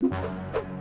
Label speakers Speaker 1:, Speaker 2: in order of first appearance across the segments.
Speaker 1: you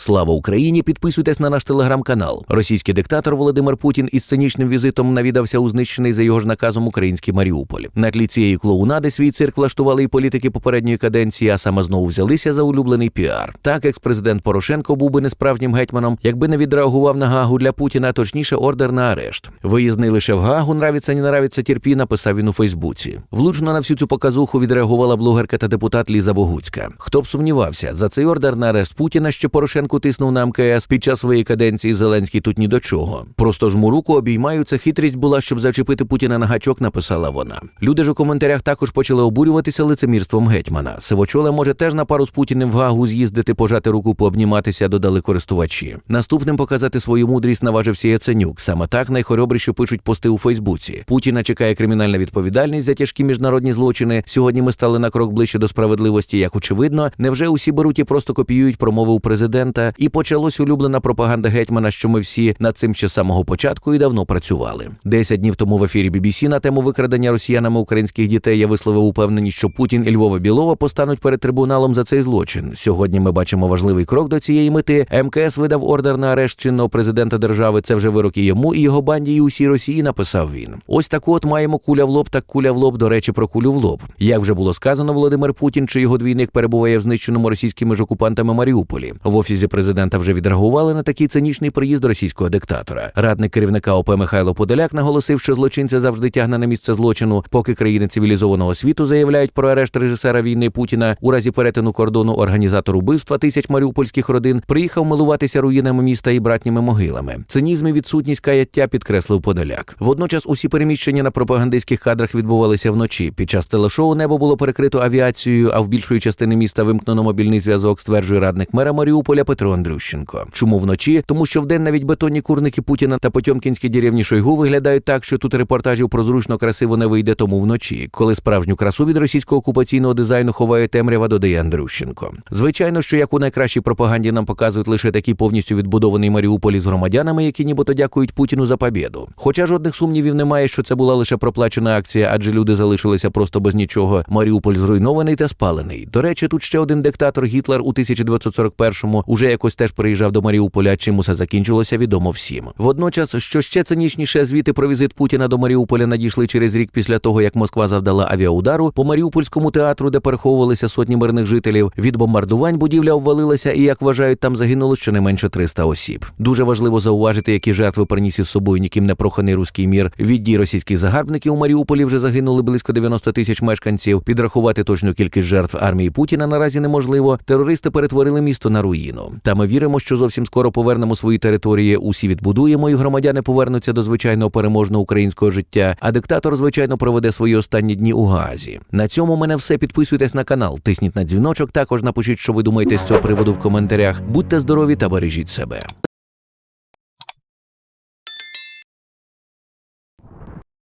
Speaker 1: Слава Україні! Підписуйтесь на наш телеграм-канал. Російський диктатор Володимир Путін із цинічним візитом навідався у знищений за його ж наказом український Маріуполь. На тлі цієї клоунади свій цирк влаштували і політики попередньої каденції, а саме знову взялися за улюблений піар. Так, екс-президент Порошенко був би несправжнім гетьманом, якби не відреагував на гагу для Путіна, точніше ордер на арешт. Виїзний лише в гагу, нравиться, не нравиться терпі, написав він у Фейсбуці. Влучно на всю цю показуху відреагувала блогерка та депутат Ліза Богуцька. Хто б сумнівався, за цей ордер на арест Путіна, що Порошенко тиснув на МКС під час своєї каденції Зеленський тут ні до чого. Просто жму руку обіймаю. Це хитрість була, щоб зачепити Путіна на гачок, написала вона. Люди ж у коментарях також почали обурюватися лицемірством гетьмана. Сивочоле може теж на пару з Путіним в Гагу з'їздити, пожати руку, пообніматися, додали користувачі. Наступним показати свою мудрість наважився Яценюк. Саме так найхоробріше пишуть пости у Фейсбуці. Путіна чекає кримінальна відповідальність за тяжкі міжнародні злочини. Сьогодні ми стали на крок ближче до справедливості, як очевидно. Невже усі беруть і просто копіюють промови у президента? І почалась улюблена пропаганда гетьмана, що ми всі над цим ще самого початку і давно працювали. Десять днів тому в ефірі BBC на тему викрадення росіянами українських дітей я висловив упевненість, що Путін і Львова Білова постануть перед трибуналом за цей злочин. Сьогодні ми бачимо важливий крок до цієї мети. МКС видав ордер на арешт чинного президента держави. Це вже вироки йому і його банді, і усій Росії. Написав він. Ось таку от маємо куля в лоб, так куля в лоб. До речі, про кулю в лоб. Як вже було сказано, Володимир Путін чи його двійник перебуває в знищеному російськими ж окупантами Маріуполі. В офісі президента вже відреагували на такий цинічний приїзд російського диктатора. Радник керівника ОП Михайло Подоляк наголосив, що злочинця завжди тягне на місце злочину, поки країни цивілізованого світу заявляють про арешт режисера війни Путіна у разі перетину кордону організатор убивства тисяч маріупольських родин приїхав милуватися руїнами міста і братніми могилами. Цинізм і відсутність каяття підкреслив Подоляк. Водночас усі переміщення на пропагандистських кадрах відбувалися вночі. Під час телешоу небо було перекрито авіацією, а в більшої частини міста вимкнено мобільний зв'язок, стверджує радник мера Маріуполя Петро Андрющенко. Чому вночі? Тому що вдень навіть бетонні курники Путіна та потьомкінські деревні Шойгу виглядають так, що тут репортажів про зручно красиво не вийде тому вночі, коли справжню красу від російського окупаційного дизайну ховає темрява, додає Андрющенко. Звичайно, що як у найкращій пропаганді нам показують лише такий повністю відбудований Маріуполі з громадянами, які нібито дякують Путіну за побєду. Хоча жодних сумнівів немає, що це була лише проплачена акція, адже люди залишилися просто без нічого. Маріуполь зруйнований та спалений. До речі, тут ще один диктатор Гітлер у 1941-му уже якось теж приїжджав до Маріуполя. Чим усе закінчилося, відомо всім. Водночас, що ще цинічніше, звіти про візит Путіна до Маріуполя надійшли через рік після того, як Москва завдала авіаудару по Маріупольському театру, де переховувалися сотні мирних жителів. Від бомбардувань будівля обвалилася, і як вважають, там загинуло щонайменше 300 осіб. Дуже важливо зауважити, які жертви приніс із собою ніким не проханий руський мір. Від дій російських загарбників у Маріуполі вже загинули близько 90 тисяч мешканців. Підрахувати точну кількість жертв армії Путіна наразі неможливо. Терористи перетворили місто на руїну. Та ми віримо, що зовсім скоро повернемо свої території. Усі відбудуємо, і громадяни повернуться до звичайного переможного українського життя. А диктатор, звичайно, проведе свої останні дні у Газі. На цьому мене все. Підписуйтесь на канал, тисніть на дзвіночок. Також напишіть, що ви думаєте з цього приводу в коментарях. Будьте здорові та бережіть себе.